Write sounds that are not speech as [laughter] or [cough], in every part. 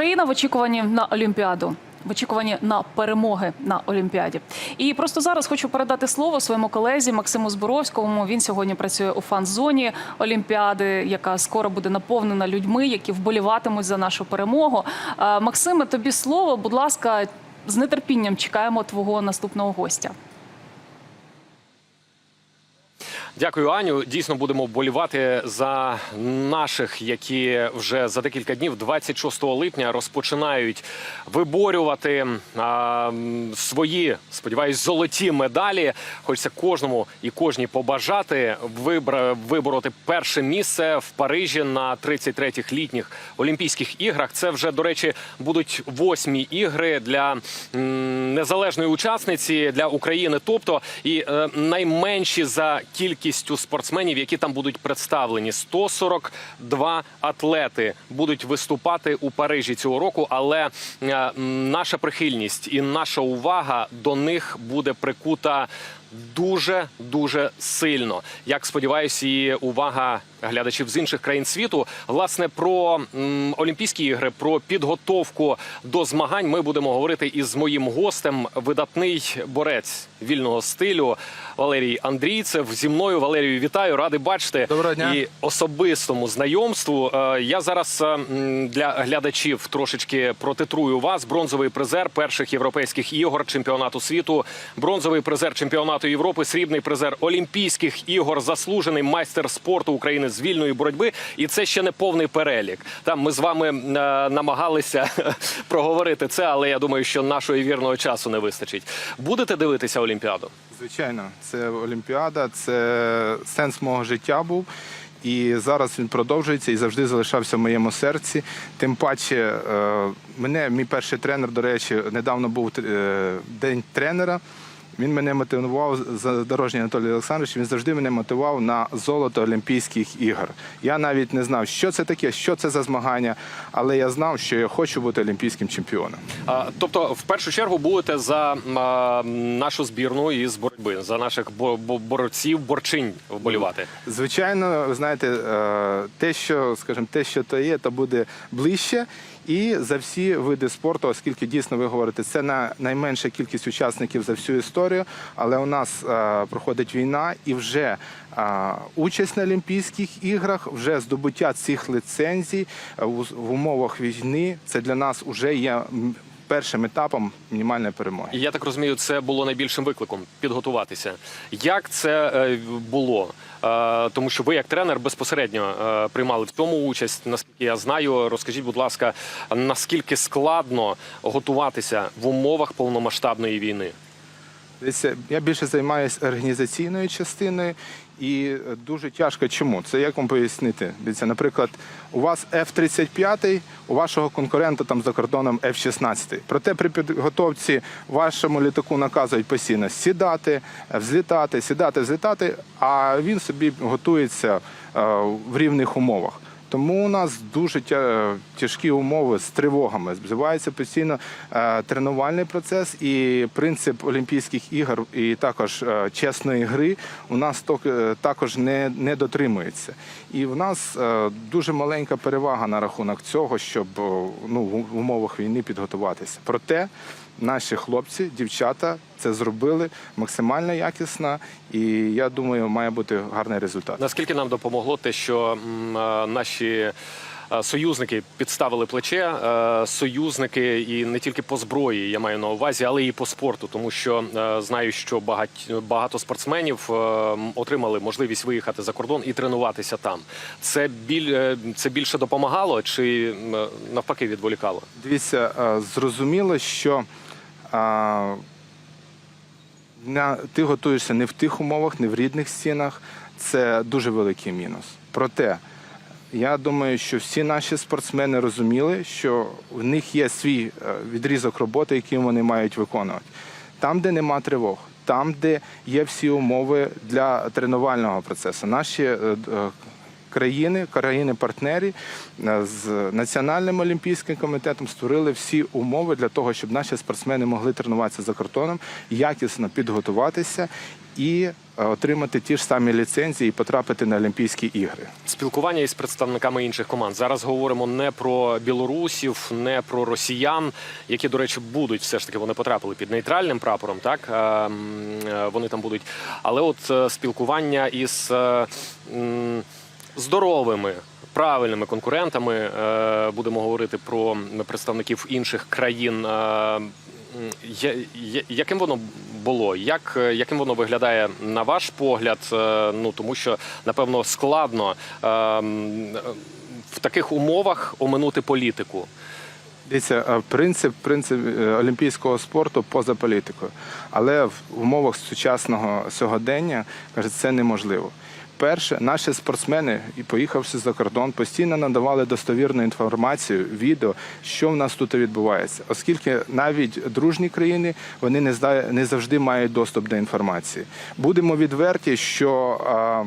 Україна в очікуванні на Олімпіаду. В очікуванні на перемоги на Олімпіаді, і просто зараз хочу передати слово своєму колезі Максиму Зборовському. Він сьогодні працює у фан-зоні Олімпіади, яка скоро буде наповнена людьми, які вболіватимуть за нашу перемогу. Е, Максиме, тобі слово. Будь ласка, з нетерпінням чекаємо твого наступного гостя. Дякую, Аню. Дійсно будемо вболівати за наших, які вже за декілька днів, 26 липня, розпочинають виборювати а, свої, сподіваюсь, золоті медалі. Хочеться кожному і кожній побажати вибра, вибороти перше місце в Парижі на 33-х літніх Олімпійських іграх. Це вже, до речі, будуть восьмі ігри для незалежної учасниці для України. Тобто і е, найменші за кількістю спортсменів, які там будуть представлені. 142 атлети будуть виступати у Парижі цього року. Але е, наша прихильність і наша увага до них буде прикута. Дуже дуже сильно, як сподіваюся, і увага глядачів з інших країн світу. Власне про м, Олімпійські ігри, про підготовку до змагань. Ми будемо говорити із моїм гостем, видатний борець вільного стилю Валерій Андрійцев. Зі мною Валерію вітаю, радий бачити Доброго дня. і особистому знайомству. Е, Я зараз е, для глядачів трошечки протитрую вас. Бронзовий призер перших європейських ігор, чемпіонату світу, бронзовий призер чемпіонату Європи, срібний призер Олімпійських ігор, заслужений майстер спорту України з вільної боротьби. І це ще не повний перелік. Там ми з вами е, намагалися [laughs] проговорити це, але я думаю, що нашого вірного часу не вистачить. Будете дивитися Олімпіаду? Звичайно, це Олімпіада, це сенс мого життя був. І зараз він продовжується і завжди залишався в моєму серці. Тим паче, е, мене, мій перший тренер, до речі, недавно був е, день тренера. Він мене мотивував задорожній Анатолій Олександрович. Він завжди мене мотивував на золото Олімпійських ігор. Я навіть не знав, що це таке, що це за змагання, але я знав, що я хочу бути олімпійським чемпіоном. А, Тобто, в першу чергу будете за а, нашу збірну із боротьби, за наших бо- бо- борців, борчинь вболівати. Звичайно, ви знаєте, е, те, що, скажімо, те, що то є, то буде ближче. І за всі види спорту, оскільки дійсно ви говорите, це на найменша кількість учасників за всю історію. Але у нас е, проходить війна, і вже е, участь на Олімпійських іграх, вже здобуття цих лицензій е, в, умовах війни, це для нас вже є першим етапом мінімальної перемоги. Я так розумію, це було найбільшим викликом підготуватися. Як це було? Тому що ви, як тренер, безпосередньо приймали в цьому участь. Наскільки я знаю, розкажіть, будь ласка, наскільки складно готуватися в умовах повномасштабної війни? Дивіться, я більше займаюся організаційною частиною, і е, дуже тяжко. Чому? Це як вам пояснити? Дивіться, наприклад, у вас F-35, у вашого конкурента там за кордоном F-16. Проте при підготовці вашому літаку наказують постійно сідати, взлітати, сідати, взлітати, а він собі готується е, в рівних умовах. Тому у нас дуже тяжкі умови з тривогами. Збивається постійно е, тренувальний процес і принцип Олімпійських ігор і також е, чесної гри у нас е, також не, не дотримується. І в нас дуже маленька перевага на рахунок цього, щоб ну, в умовах війни підготуватися. Проте наші хлопці, дівчата це зробили максимально якісно, і я думаю, має бути гарний результат. Наскільки нам допомогло те, що е, наші е, союзники підставили плече, е, союзники і не тільки по зброї, я маю на увазі, але і по спорту, тому що знаю, що багато спортсменів отримали можливість виїхати за кордон і тренуватися там. Це біль це більше допомагало чи навпаки відволікало? Дивіться, зрозуміло, що е, на, ти готуєшся не в тих умовах, не в рідних стінах. Це дуже великий мінус. Проте, я думаю, що всі наші спортсмени розуміли, що в них є свій е, відрізок роботи, який вони мають виконувати. Там, де нема тривог, там, де є всі умови для тренувального процесу. Наші е, е, країни, країни-партнери е, з Національним олімпійським комітетом створили всі умови для того, щоб наші спортсмени могли тренуватися за кордоном, якісно підготуватися і е, отримати ті ж самі ліцензії і потрапити на Олімпійські ігри. Спілкування із представниками інших команд. Зараз говоримо не про білорусів, не про росіян, які, до речі, будуть все ж таки вони потрапили під нейтральним прапором. Так Е, м, е, вони там будуть. Але от спілкування із здоровими. Правильними конкурентами е, будемо говорити про представників інших країн. Е, яким воно було? Як, е, яким воно виглядає на ваш погляд? Ну тому що напевно складно в таких умовах оминути політику. Дивіться, принцип, принцип олімпійського спорту поза політикою. Але в умовах сучасного сьогодення каже, це неможливо. Перше, наші спортсмени, і поїхавши за кордон, постійно надавали достовірну інформацію, відео, що в нас тут відбувається, оскільки навіть дружні країни вони не не завжди мають доступ до інформації. Будемо відверті, що а,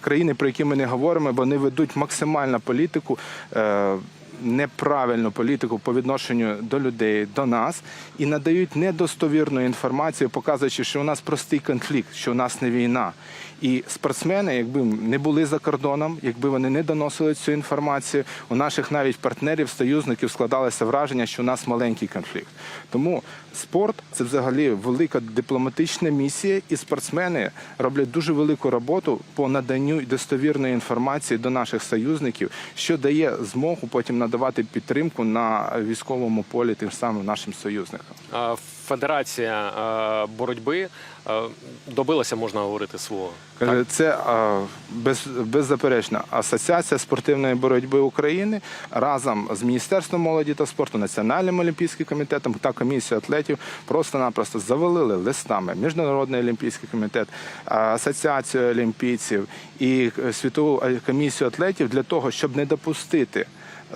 країни, про які ми не говоримо, вони ведуть максимальну політику. е, неправильну політику по відношенню до людей, до нас і надають недостовірну інформацію, показуючи, що у нас простий конфлікт, що у нас не війна. І спортсмени, якби не були за кордоном, якби вони не доносили цю інформацію, у наших навіть партнерів, союзників складалося враження, що у нас маленький конфлікт. Тому спорт це взагалі велика дипломатична місія, і спортсмени роблять дуже велику роботу по наданню достовірної інформації до наших союзників, що дає змогу потім надавати підтримку на військовому полі тим самим нашим союзникам. Е, Федерація е, боротьби е, добилася, можна говорити, свого. Каже, Це без, беззаперечно Асоціація спортивної боротьби України разом з Міністерством молоді та спорту, Національним олімпійським комітетом та комісією атлетів просто-напросто завалили листами Міжнародний олімпійський комітет, Асоціацію олімпійців і е, світову е, комісію атлетів для того, щоб не допустити.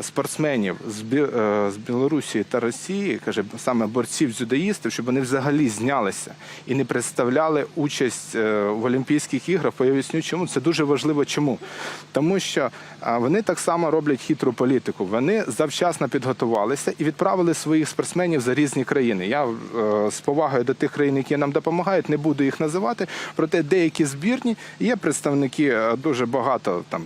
Спортсменів е, з Білорусі та Росії, каже саме борців дзюдоїстів, щоб вони взагалі знялися і не представляли участь е, в Олімпійських іграх. Поясню, чому це дуже важливо. Чому тому, що вони так само роблять хитру політику. Вони завчасно підготувалися і відправили своїх спортсменів за різні країни. Я е, з повагою до тих країн, які нам допомагають, не буду їх називати. Проте деякі збірні є представники е, дуже багато там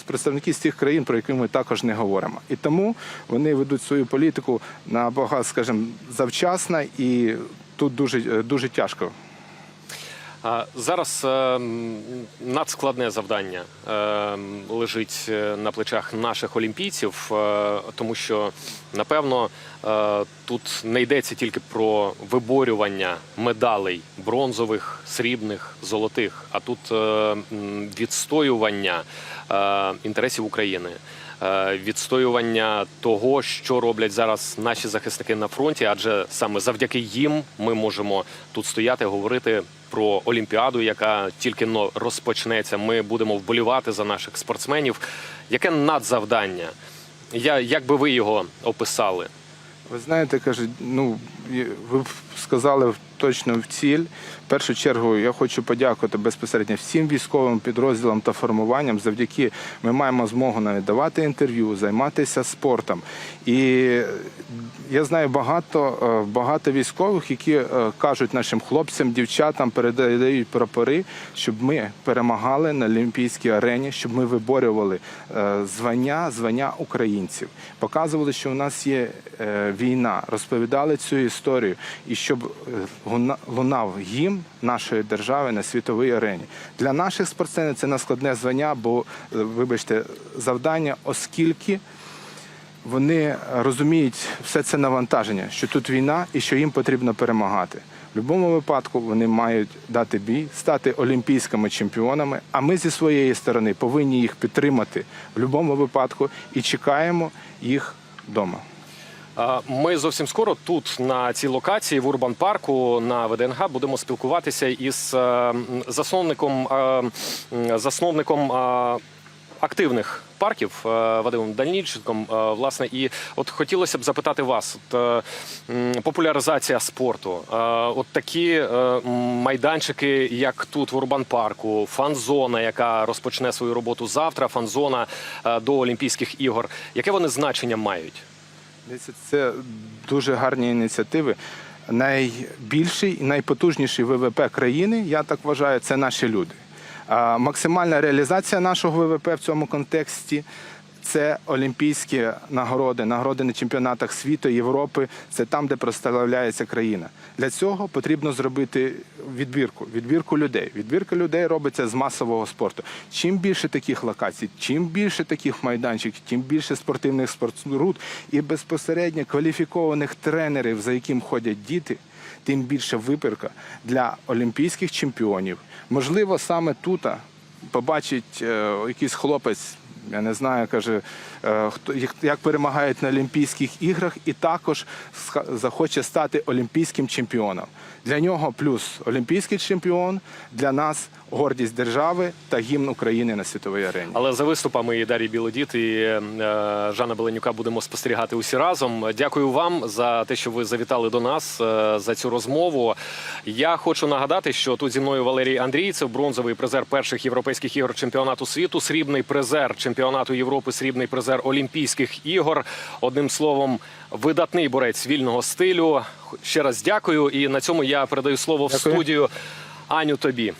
з представників з тих країн, про які ми також не говоримо. І тому вони ведуть свою політику набагато, скажімо, завчасно і тут дуже, дуже тяжко. Зараз е, надскладне завдання е, лежить е, на плечах наших олімпійців, тому що напевно тут не йдеться тільки про виборювання медалей бронзових, срібних, золотих, а тут відстоювання інтересів України. Е, Відстоювання того, що роблять зараз наші захисники на фронті, адже саме завдяки їм ми можемо тут стояти, говорити про Олімпіаду, яка тільки розпочнеться. Ми будемо вболівати за наших спортсменів. Яке надзавдання? Я як би ви його описали? Ви знаєте, кажуть, ну ви сказали точно в ціль. В першу чергу я хочу подякувати безпосередньо всім військовим підрозділам та формуванням. Завдяки ми маємо змогу навіть давати інтерв'ю, займатися спортом. І я знаю багато, е, багато військових, які е, кажуть нашим хлопцям, дівчатам, передають прапори, щоб ми перемагали на Олімпійській арені, щоб ми виборювали е, звання, звання українців, показували, що у нас є війна, розповідали цю історію, і щоб лунав гімн нашої держави на світовій арені. Для наших спортсменів це наскладне звання, бо, е, вибачте, завдання, оскільки вони розуміють все це навантаження, що тут війна і що їм потрібно перемагати. В будь-якому випадку вони мають дати бій, стати олімпійськими чемпіонами. А ми зі своєї сторони повинні їх підтримати в будь-якому випадку і чекаємо їх вдома. Ми зовсім скоро тут, на цій локації, в Урбан Парку на ВДНГ, будемо спілкуватися із е, засновником, е, засновником е, активних парків Вадимом Дальніченком. Власне, і от хотілося б запитати вас: от, популяризація спорту, от такі майданчики, як тут в Урбан Парку, фан-зона, яка розпочне свою роботу завтра. Фан-зона до Олімпійських ігор. Яке вони значення мають? Це дуже гарні ініціативи. Найбільший і найпотужніший ВВП країни, я так вважаю, це наші люди. Максимальна реалізація нашого ВВП в цьому контексті це олімпійські нагороди, нагороди на чемпіонатах світу, Європи. Це там, де прославляється країна. Для цього потрібно зробити відбірку, відбірку людей. Відбірка людей робиться з масового спорту. Чим більше таких локацій, чим більше таких майданчиків, тим більше спортивних спортсрут і безпосередньо кваліфікованих тренерів, за яким ходять діти. Тим більше вибірка для олімпійських чемпіонів. Можливо, саме тут побачить е, якийсь хлопець, я не знаю, каже, е, хто як, як перемагають на Олімпійських іграх, і також захоче стати олімпійським чемпіоном. Для нього плюс олімпійський чемпіон, для нас гордість держави та гімн України на світовій арені. Але за виступами і Дар'ї Білодіт і е, Жана Беленюка будемо спостерігати усі разом. Дякую вам за те, що ви завітали до нас е, за цю розмову. Я хочу нагадати, що тут зі мною Валерій Андрійцев, бронзовий призер перших європейських ігор чемпіонату світу, срібний призер чемпіонату Європи, срібний призер Олімпійських ігор. Одним словом, видатний борець вільного стилю. Ще раз дякую. І на цьому я передаю слово в Дякую. студію Аню тобі.